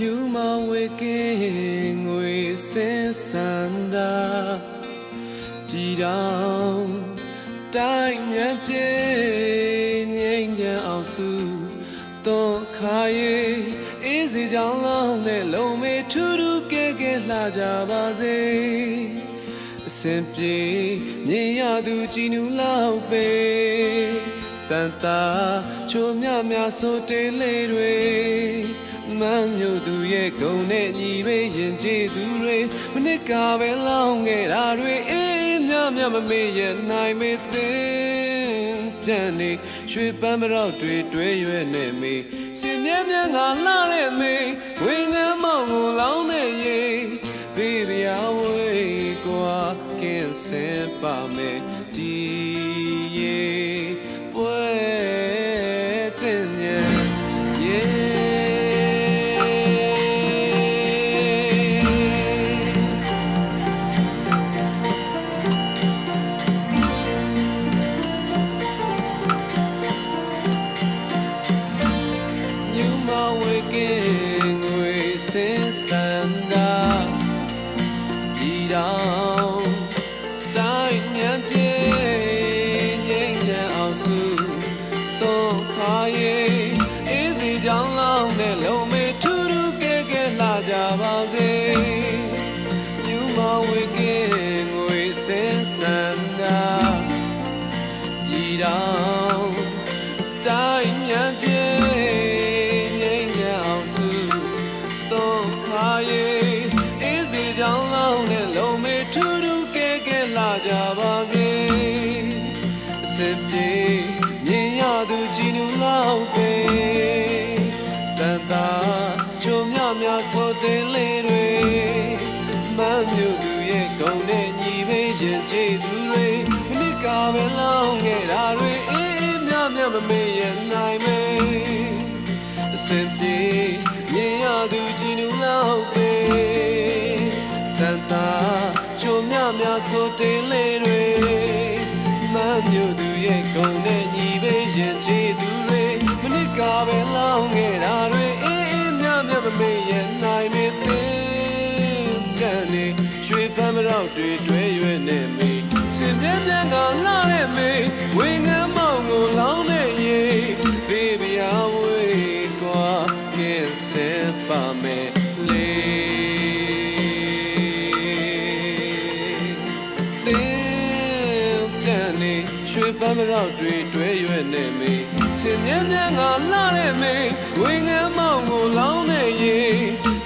မြူမဝေကင်းငွေစင်စန္ဒာပြည်တော်တိုင်းမြတ်ပြေငိမ့်ချမ်းအောင်စုတော့ခါရဲ့အေးစီကြောင်လောင်းနဲ့လုံမေထူးထူးကဲကဲလှကြပါစေအစင်ပြေမြင်ရသူကြည်နူလောက်ပဲတန်တာချိုမြမြဆိုတေးလေးတွေ မမ်းမြို့သူရဲ့ဂုံနဲ့ညီပဲရင်ကျေးသူတွေမနစ်ကပဲလောင်းခဲ့တာတွေအေးမြမြမမေ့ရနိုင်မေသင်ပြန်နေရွှေပန်းမတော့တွေတွဲရွယ်နေမေစင်မြဲမြဲငါလာတဲ့မေဝင်းငမ်းမောင်ကိုလောင်းနေရေဘေးပြာဝေးကွာကင်းစင်ပါမယ်ဒီရေပွဲ ဒီတော်တိုင်းညံပြေငိမ့်ညံအောင်စုတော့ခါရဲ့အေးစီကြောင်လောင်းနဲ့လုံမေထူးထူးကဲကဲလာကြပါစေညူမဝေကင်းငွေစင်စန္ဒာဒီတော် ကြပါစေအစင်ပြေမြင်ရသူကြည်နူလောက်ပဲတန်တာချုံမြမြဆိုတဲ့လေးတွေမမ်းမြို့သူရဲ့ဂုံနဲ့ညီပဲရင်ကျေးသူတွေမနစ်ကပဲလောင်းခဲ့တာတွေအေးအေးမြမြမမေ့ရနိုင်မေအစင်ပြေမြင်ရသူကြည်နူလောက်ပဲ ဆိုတဲ့လေးတွေမမ်းမြို့သူရဲ့ဂုံနဲ့ညီပဲရင်ကျေးသူတွေမနစ်ကပဲလောင်းခဲ့တာတွေအေးအေးမြမြမမေ့ရနိုင်မေသင်ကနေရွှေပန်းမတော့တွေတွဲရွယ်နေမေစင်ပြင်းပြင်းကလာတဲ့မေဝင်းငမ်းမောင်ကိုလောင်းနေရေဘေးပြာဝေးကွာကင်းစင်ပါမေလေ ရွှေပန်းမတော့တွေတွဲရွယ်နေမေစင်ပြင်းပြင်းကလာတဲ့မေဝင်းငမ်းမောင်ကိုလောင်းနေရေ baby